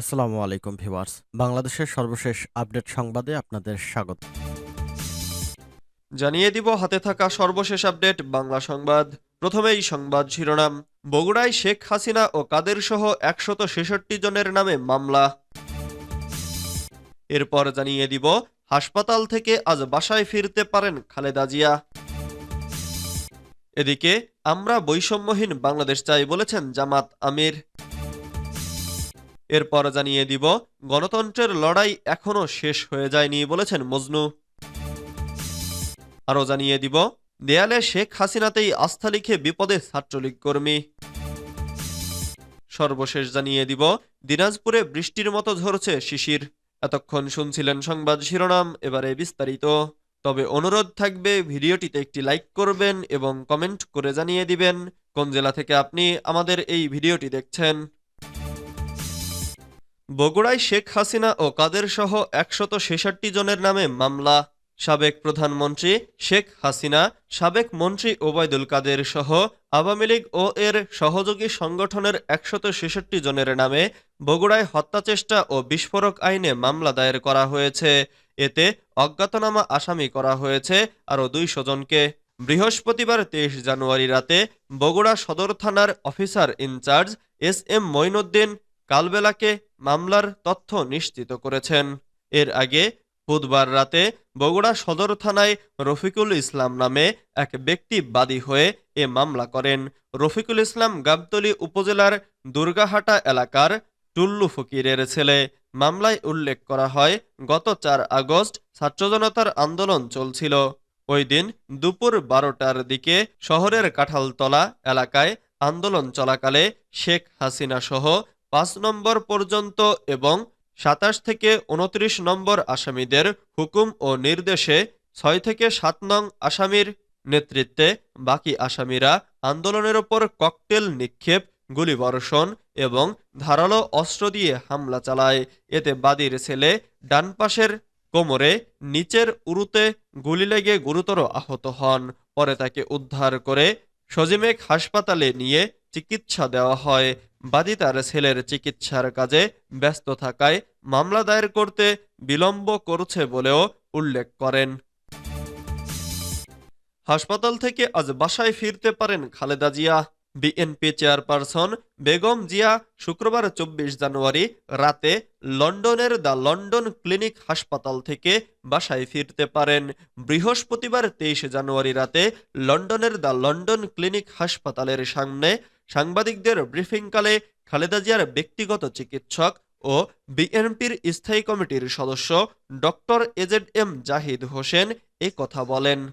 আসসালামু আলাইকুম ভিউয়ার্স। বাংলাদেশের সর্বশেষ আপডেট সংবাদে আপনাদের স্বাগত। জানিয়ে দিব, হাতে থাকা সর্বশেষ আপডেট, বাংলা সংবাদ। প্রথমেই সংবাদ শিরোনাম। বগুড়ায় শেখ হাসিনা ও কাদের সহ একশত ছেষট্টি জনের নামে মামলা। এরপর জানিয়ে দিব, হাসপাতাল থেকে আজ বাসায় ফিরতে পারেন খালেদা জিয়া। এদিকে, আমরা বৈষম্যহীন বাংলাদেশ চাই বলেছেন জামাত আমির। এরপর জানিয়ে দিব, গণতন্ত্রের লড়াই এখনও শেষ হয়ে যায়নি বলেছেন মজনু। আরও জানিয়ে দিব, দেয়ালে শেখ হাসিনাতেই আস্থা লিখে বিপদে ছাত্রলীগ কর্মী। সর্বশেষ জানিয়ে দিব, দিনাজপুরে বৃষ্টির মতো ঝরছে শিশির। এতক্ষণ শুনছিলেন সংবাদ শিরোনাম, এবারে বিস্তারিত। তবে অনুরোধ থাকবে, ভিডিওটিতে একটি লাইক করবেন এবং কমেন্ট করে জানিয়ে দিবেন, কোন জেলা থেকে আপনি আমাদের এই ভিডিওটি দেখছেন। বগুড়ায় শেখ হাসিনা ও কাদের সহ একশত ছেষট্টি জনের নামে মামলা। সাবেক প্রধানমন্ত্রী শেখ হাসিনা, সাবেক মন্ত্রী ওবায়দুল কাদের সহ আওয়ামী লীগ ও এর সহযোগী সংগঠনের একশত ছেষট্টি জনের নামে বগুড়ায় হত্যাচেষ্টা ও বিস্ফোরক আইনে মামলা দায়ের করা হয়েছে। এতে অজ্ঞাতনামা আসামি করা হয়েছে আরও দুইশো জনকে। বৃহস্পতিবার তেইশ জানুয়ারি রাতে বগুড়া সদর থানার officer in charge S M Moinuddin কালবেলাকে মামলার তথ্য নিশ্চিত করেছেন। এর আগে বুধবার রাতে বগুড়া সদর থানায় রফিকুল ইসলাম নামে এক ব্যক্তি বাদী হয়ে এ মামলা করেন। রফিকুল ইসলাম গাবতলী উপজেলার দুর্গাহাটা এলাকার টুল্লু ফকিরের ছেলে। মামলায় উল্লেখ করা হয়, গত চার আগস্ট ছাত্র জনতার আন্দোলন চলছিল। ওই দিন দুপুর বারোটার দিকে শহরের কাঁঠালতলা এলাকায় আন্দোলন চলাকালে শেখ হাসিনা সহ পাঁচ নম্বর পর্যন্ত এবং সাতাশ থেকে উনত্রিশ নম্বর আসামিদের হুকুম ও নির্দেশে ছয় থেকে সাত নং আসামির নেতৃত্বে বাকি আসামিরা আন্দোলনের ওপর ককটেল নিক্ষেপ, গুলিবর্ষণ এবং ধারালো অস্ত্র দিয়ে হামলা চালায়। এতে বাদীর ছেলে ডান পাশের কোমরে নিচের উরুতে গুলি লেগে গুরুতর আহত হন। পরে তাকে উদ্ধার করে সজিমেক হাসপাতালে নিয়ে চিকিৎসা দেওয়া হয়। বাদী তার ছেলের চিকিৎসার কাজে ব্যস্ত থাকায় মামলা দায়ের করতে বিলম্ব করছে বলেও উল্লেখ করেন। হাসপাতাল থেকে আজ বাসায় ফিরতে পারেন খালেদা জিয়া। বিএনপি চেয়ারপারসন বেগম জিয়া শুক্রবার চব্বিশ জানুয়ারি রাতে লন্ডনের দ্য লন্ডন ক্লিনিক হাসপাতাল থেকে বাসায় ফিরতে পারেন। বৃহস্পতিবার তেইশে জানুয়ারি রাতে লন্ডনের দ্য লন্ডন ক্লিনিক হাসপাতালের সামনে সাংবাদিকদের ব্রিফিংকালে খালেদা জিয়ার ব্যক্তিগত চিকিৎসক ও বিএনপির স্থায়ী কমিটির সদস্য doctor A Z M Zahid Hossain এ কথা বলেন।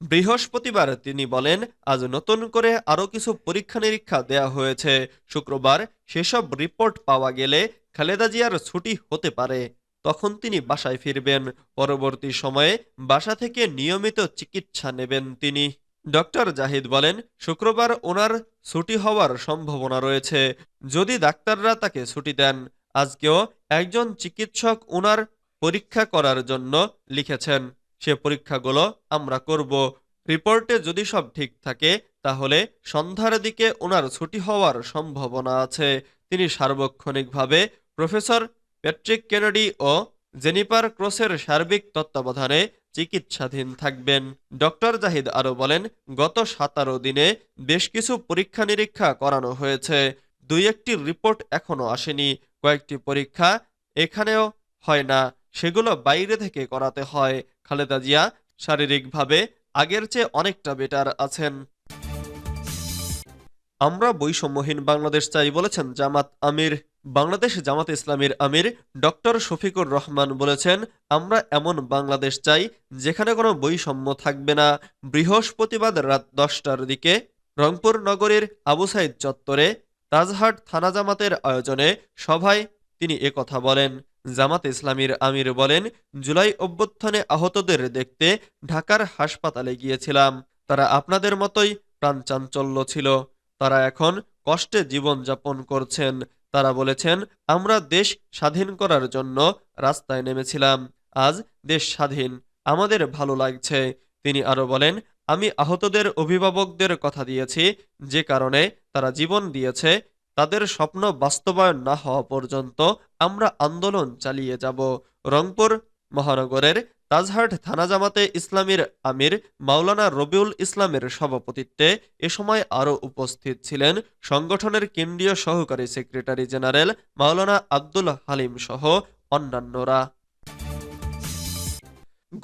বৃহস্পতিবার তিনি বলেন, আজ নতুন করে আরও কিছু পরীক্ষা নিরীক্ষা দেয়া হয়েছে। শুক্রবার সেসব রিপোর্ট পাওয়া গেলে খালেদা জিয়ার ছুটি হতে পারে। তখন তিনি বাসায় ফিরবেন। পরবর্তী সময়ে বাসা থেকে নিয়মিত চিকিৎসা নেবেন তিনি। ডক্টর জাহিদ বলেন, শুক্রবার ওনার ছুটি হওয়ার সম্ভাবনা রয়েছে। যদি ডাক্তাররা তাকে ছুটি দেন, আজকেও একজন চিকিৎসক ওনার পরীক্ষা করার জন্য লিখেছেন। সে পরীক্ষাগুলো আমরা করব। রিপোর্টে যদি সব ঠিক থাকে, তাহলে সন্ধ্যার দিকে ওনার ছুটি হওয়ার সম্ভাবনা আছে। তিনি সার্বক্ষণিকভাবে প্রফেসর প্যাট্রিক কেনেডি ও জেনিপার ক্রসের সার্বিক তত্ত্বাবধানে চিকিৎসাধীন থাকবেন। ডক্টর জাহিদ আরও বলেন, গত সাতারো দিনে বেশ কিছু পরীক্ষা নিরীক্ষা করানো হয়েছে। দুই একটি রিপোর্ট এখনও আসেনি। কয়েকটি পরীক্ষা এখানেও হয় না, সেগুলো বাইরে থেকে করাতে হয়। খালেদা জিয়া শারীরিকভাবে আগের চেয়ে অনেকটা বেটার আছেন। আমরা বৈষম্যহীন বাংলাদেশ চাই বলেছেন জামাত আমির। বাংলাদেশ জামাত ইসলামীর আমির ডক্টর শফিকুর রহমান বলেছেন, আমরা এমন বাংলাদেশ চাই যেখানে কোনো বৈষম্য থাকবে না। বৃহস্পতিবার রাত দশটার দিকে রংপুর নগরীর আবু সাইদ চত্বরে তাজহাট থানা জামাতের আয়োজনে সভায় তিনি একথা বলেন। জামাত ইসলামীর আমির বলেন, জুলাই অভ্যুত্থানে আহতদের দেখতে ঢাকার হাসপাতালে গিয়েছিলাম। তারা আপনাদের মতোই প্রাণচাঞ্চল্য ছিল। তারা এখন কষ্টে জীবন জীবনযাপন করছেন। তারা বলেছেন, আমরা দেশ স্বাধীন করার জন্য রাস্তায় নেমেছিলাম। আজ দেশ স্বাধীন। আমাদের ভালো লাগছে। তিনি আরও বলেন, আমি আহতদের অভিভাবকদের কথা দিয়েছি। যে কারণে তারা জীবন দিয়েছে। তাদের স্বপ্ন বাস্তবায়ন না হওয়া পর্যন্ত আমরা আন্দোলন চালিয়ে যাব। রংপুর মহানগরের তাজহাট থানা জামাতে ইসলামীর আমির মাওলানা রবিউল ইসলামের সভাপতিত্বে এ সময় আরও উপস্থিত ছিলেন সংগঠনের কেন্দ্রীয় সহকারী সেক্রেটারি জেনারেল মাওলানা আব্দুল হালিম সহ অন্যান্যরা।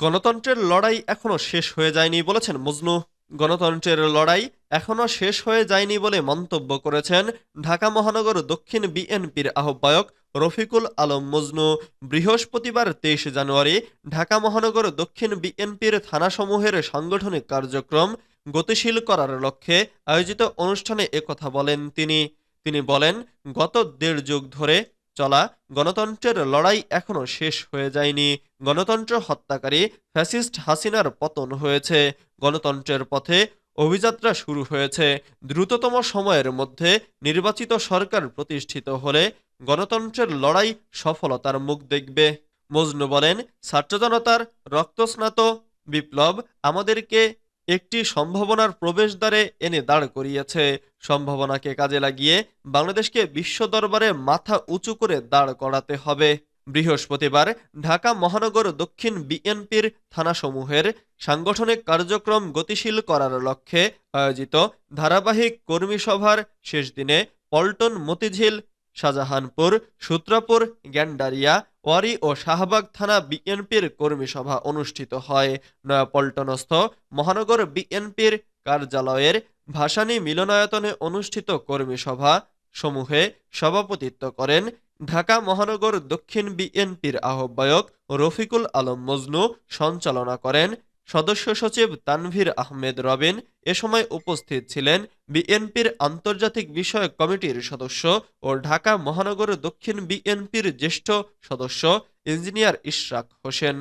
গণতন্ত্রের লড়াই এখনও শেষ হয়ে যায়নি বলেছেন মজনু। গণতন্ত্রের লড়াই এখনও শেষ হয়ে যায়নি বলে মন্তব্য করেছেন ঢাকা মহানগর দক্ষিণ বিএনপির আহ্বায়ক রফিকুল আলম মজনু। বৃহস্পতিবার তেইশ জানুয়ারি ঢাকা মহানগর দক্ষিণ বিএনপির থানাসমূহের সাংগঠনিক কার্যক্রম গতিশীল করার লক্ষ্যে আয়োজিত অনুষ্ঠানে একথা বলেন তিনি। তিনি বলেন, গত দেড় যুগ ধরে চলা, গণতন্ত্রের লড়াই এখনও শেষ হয়ে যায়নি। গণতন্ত্র হত্যাকারী ফ্যাসিস্ট হাসিনার পতন হয়েছে। গণতন্ত্রের পথে অভিযাত্রা শুরু হয়েছে। দ্রুততম সময়ের মধ্যে নির্বাচিত সরকার প্রতিষ্ঠিত হলে গণতন্ত্রের লড়াই সফলতার মুখ দেখবে। মজনু বলেন ছাত্র জনতার রক্তস্নাত বিপ্লব আমাদেরকে একটি সম্ভাবনার প্রবেশদ্বারে এনে দাঁড় করিয়েছে। সম্ভাবনাকে কাজে লাগিয়ে বাংলাদেশকে বিশ্ব দরবারে মাথা উঁচু করে দাঁড় করাতে হবে। বৃহস্পতিবার ঢাকা মহানগর দক্ষিণ বিএনপির থানাসমূহের সাংগঠনিক কার্যক্রম গতিশীল করার লক্ষ্যে আয়োজিত ধারাবাহিক কর্মী সভার শেষ দিনে পল্টন মতিঝিল, শাহজাহানপুর, সূত্রাপুর, গ্যান্ডারিয়া ওয়ারি ও শাহবাগ থানা বিএনপির কর্মী সভা অনুষ্ঠিত হয়। নয়াপল্টনস্থ মহানগর বিএনপির কার্যালয়ের ভাসানী মিলনায়তনে অনুষ্ঠিত কর্মী সভা সমূহে সভাপতিত্ব করেন ঢাকা মহানগর দক্ষিণ বিএনপির আহ্বায়ক রফিকুল আলম মজনু। সঞ্চালনা করেন সদস্য সচিব তানভীর আহমেদ রবিন এ সময় উপস্থিত ছিলেন বিএনপির আন্তর্জাতিক বিষয়ক কমিটির সদস্য ও ঢাকা মহানগর দক্ষিণ বিএনপির জ্যেষ্ঠ সদস্য ইঞ্জিনিয়ার ইশরাক হোসেন।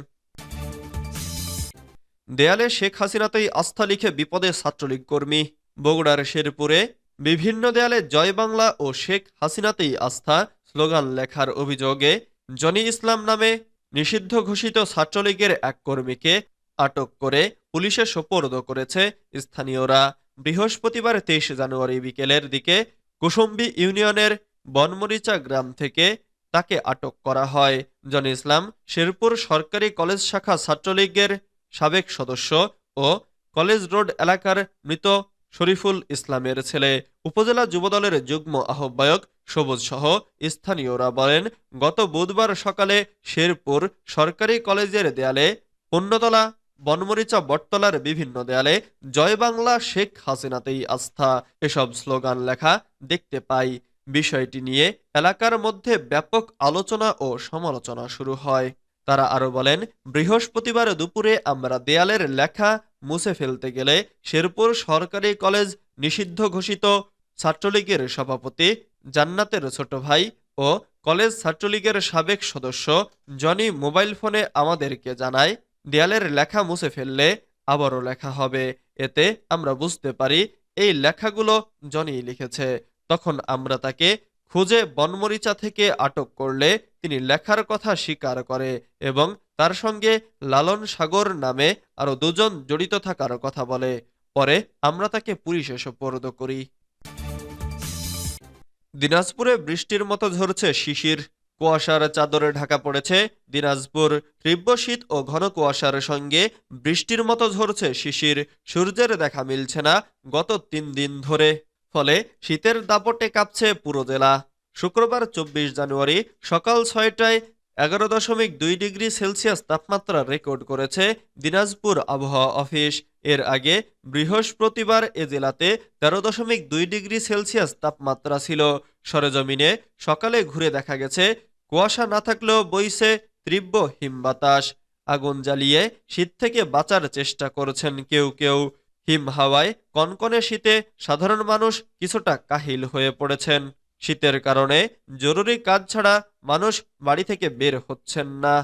দেয়ালে শেখ হাসিনাতেই আস্থা লিখে বিপদে ছাত্রলীগ কর্মী। বগুড়ার শেরপুরে বিভিন্ন দেয়ালে জয় বাংলা ও শেখ হাসিনাতেই আস্থা স্লোগান লেখার অভিযোগে জনি ইসলাম নামে নিষিদ্ধ ঘোষিত ছাত্রলীগের এক কর্মীকে আটক করে পুলিশে সোপর্দ করেছে স্থানীয়রা। বৃহস্পতিবার তেইশে জানুয়ারি বিকেলের দিকে কুসুম্বি ইউনিয়নের বনমরিচা গ্রাম থেকে তাকে আটক করা হয়। জন ইসলাম শেরপুর সরকারি কলেজ শাখা ছাত্রলীগের সাবেক সদস্য ও কলেজ রোড এলাকার মৃত শরীফুল ইসলামের ছেলে। উপজেলা যুবদলের যুগ্ম আহ্বায়ক সবুজ সহ স্থানীয়রা বলেন, গত বুধবার সকালে শেরপুর সরকারি কলেজের দেয়ালে পুণ্যতলা বনমরিচা বটতলার বিভিন্ন দেয়ালে জয় বাংলা শেখ হাসিনাতেই আস্থা। এসব স্লোগান লেখা দেখতে পাই। বিষয়টি নিয়ে এলাকার মধ্যে ব্যাপক আলোচনা ও সমালোচনা শুরু হয়। তারা আরও বলেন, বৃহস্পতিবার দুপুরে আমরা দেয়ালের লেখা মুছে ফেলতে গেলে শেরপুর সরকারি কলেজ নিষিদ্ধ ঘোষিত। ছাত্রলীগের সভাপতি, জান্নাতের ছোট ভাই ও কলেজ ছাত্রলীগের সাবেক সদস্য জনি মোবাইল ফোনে আমাদেরকে জানায় দেয়ালের লেখা মুছে ফেললে আবারও লেখা হবে। এতে আমরা বুঝতে পারি এই লেখাগুলো জনি লিখেছে। তখন আমরা তাকে খুঁজে বনমরিচা থেকে আটক করলে তিনি লেখার কথা স্বীকার করে এবং তার সঙ্গে লালন সাগর নামে আরও দুজন জড়িত থাকার কথা বলে। পরে আমরা তাকে পুলিশে সোপর্দ করি। দিনাজপুরে বৃষ্টির মতো ঝরছে শিশির। কুয়াশার চাদরে ঢাকা পড়েছে দিনাজপুর তীব্র শীত ও ঘন কুয়াশার সঙ্গে বৃষ্টির মতো ঝরছে শিশির। সূর্যের দেখা মিলছে না গত তিন দিন ধরে। ফলে শীতের দাপটে কাঁপছে পুরো জেলা। শুক্রবার চব্বিশ জানুয়ারি সকাল ছয়টায় এগারো দশমিক দুই ডিগ্রি সেলসিয়াস তাপমাত্রা রেকর্ড করেছে দিনাজপুর আবহাওয়া অফিস। এর আগে বৃহস্পতিবার এ জেলাতে তেরো দশমিক দুই ডিগ্রি সেলসিয়াস তাপমাত্রা ছিল। সরেজমিনে সকালে ঘুরে দেখা গেছে কুয়াশা না থাকলেও বইছে তীব্র হিমবাতাস। আগুন জ্বালিয়ে শীত থেকে বাঁচার চেষ্টা করছেন কেউ কেউ। হিম হাওয়ায় কনকনে শীতে সাধারণ মানুষ কিছুটা কাহিল হয়ে পড়েছেন। শীতের কারণে জরুরি কাজ ছাড়া মানুষ বাড়ি থেকে বের হচ্ছেন না।